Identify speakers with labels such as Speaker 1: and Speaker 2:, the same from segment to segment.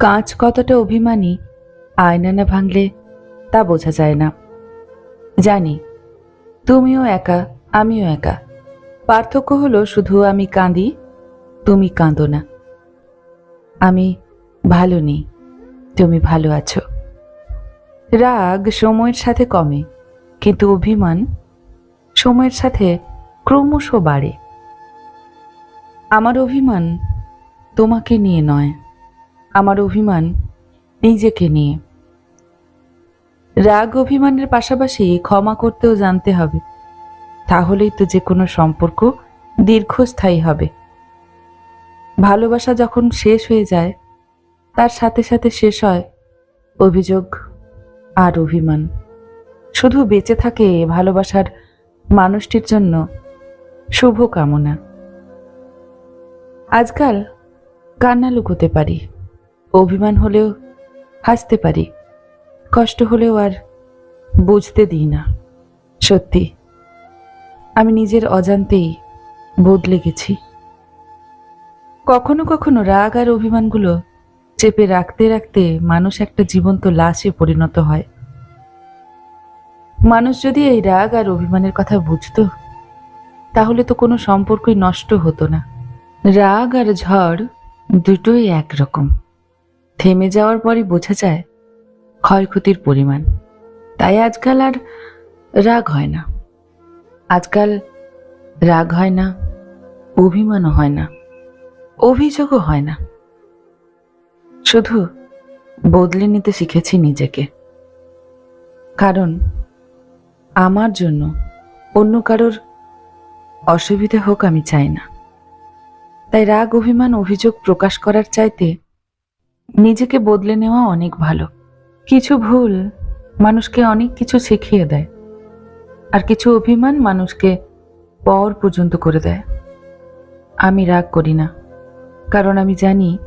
Speaker 1: কাঁচ কতটা অভিমানী, আয়না না ভাঙলে তা বোঝা যায় না। জানি, তুমিও একা, আমিও একা। পার্থক্য হলো শুধু আমি কাঁদি, তুমি কাঁদো না। আমি ভালো নেই, তুমি ভালো আছো। রাগ সময়ের সাথে কমে, কিন্তু অভিমান সময়ের সাথে ক্রমশ বাড়ে। আমার অভিমান তোমাকে নিয়ে নয়। আমার অভিমান নিজেকে নিয়ে। রাগ অভিমানের পাশাপাশি ক্ষমা করতেও জানতে হবে। তাহলেই তো যে কোনো সম্পর্ক দীর্ঘস্থায়ী হবে। ভালোবাসা যখন শেষ হয়ে যায়, তার সাথে সাথে শেষ হয় অভিযোগ আর অভিমান। শুধু বেঁচে থাকে ভালোবাসার মানুষটির জন্য শুভ কামনা আজকাল কান্না লুকোতে পারি। অভিমান হলেও হাসতে পারি। কষ্ট হলেও আর বুঝতে দিই না। সত্যি, আমি নিজের অজান্তেই বদলে গেছি। কখনো কখনো রাগ আর অভিমানগুলো চেপে রাখতে রাখতে মানুষ একটা জীবন্ত লাশে পরিণত হয়। মানুষ যদি এই রাগ আর অভিমানের কথা বুঝতো, তাহলে তো কোনো সম্পর্কই নষ্ট হতো না। রাগ আর ঝড় দুটোই একরকম। থেমে যাওয়ার পরই বোঝা যায় ক্ষয়ক্ষতির পরিমাণ। তাই আজকাল আর রাগ হয় না। আজকাল রাগ হয় না, অভিমানও হয় না, অভিযোগও হয় না। শুধু বদলে নিতে শিখেছি নিজেকে। কারণ আমার জন্য অন্য কারোর অসুবিধা হোক আমি চাই না। তাই রাগ, অভিমান, অভিযোগ প্রকাশ করার চাইতে নিজেকে বদলে নেওয়া অনেক ভালো। কিছু ভুল মানুষকে অনেক কিছু শিখিয়ে দেয়। আর কিছু অভিমান মানুষকে পর পর্যন্ত করে দেয়। আমি রাগ করি না, কারণ আমি জানি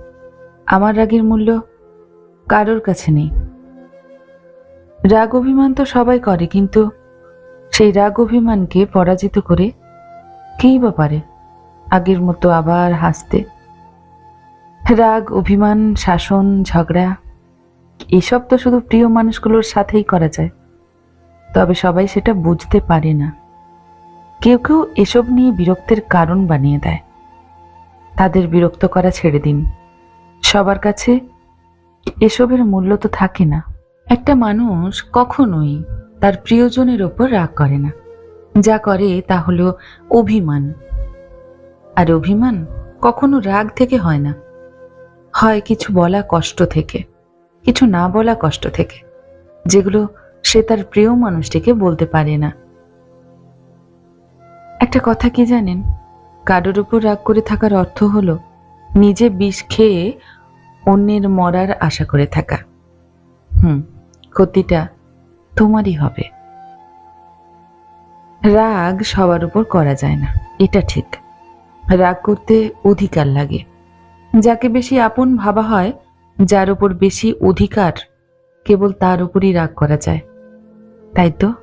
Speaker 1: আমার রাগের মূল্য কারোর কাছে নেই। রাগ অভিমান তো সবাই করে, কিন্তু সেই রাগ অভিমানকে পরাজিত করে কেই বা পারে? আগের মতো আবার হাসতে রাগ, অভিমান, শাসন, ঝগড়া, এসব তো শুধু প্রিয় মানুষগুলোর সাথেই করা যায়। তবে সবাই সেটা বুঝতে পারে না। কেউ কেউ এসব নিয়ে বিরক্তের কারণ বানিয়ে দেয়। তাদের বিরক্ত করা ছেড়ে দিন। সবার কাছে এসবের মূল্য তো থাকে না। একটা মানুষ কখনোই তার প্রিয়জনের ওপর রাগ করে না। যা করে তা হলো অভিমান। আর অভিমান কখনো রাগ থেকে হয় না। হয় কিছু বলা কষ্ট থেকে, কিছু না বলা কষ্ট থেকে, যেগুলো সে তার প্রিয় মানুষটিকে বলতে পারে না। একটা কথা কি জানেন? কারোর উপর রাগ করে থাকার অর্থ হলো নিজে বিষ খেয়ে অন্যের মরার আশা করে থাকা। হুম, ক্ষতিটা তোমারই হবে। রাগ সবার উপর করা যায় না, এটা ঠিক। রাগ করতে অধিকার লাগে। যাকে বেশি আপন ভাবা হয়, যার উপর বেশি অধিকার, কেবল তার উপরই রাগ করা যায়। তাই তো?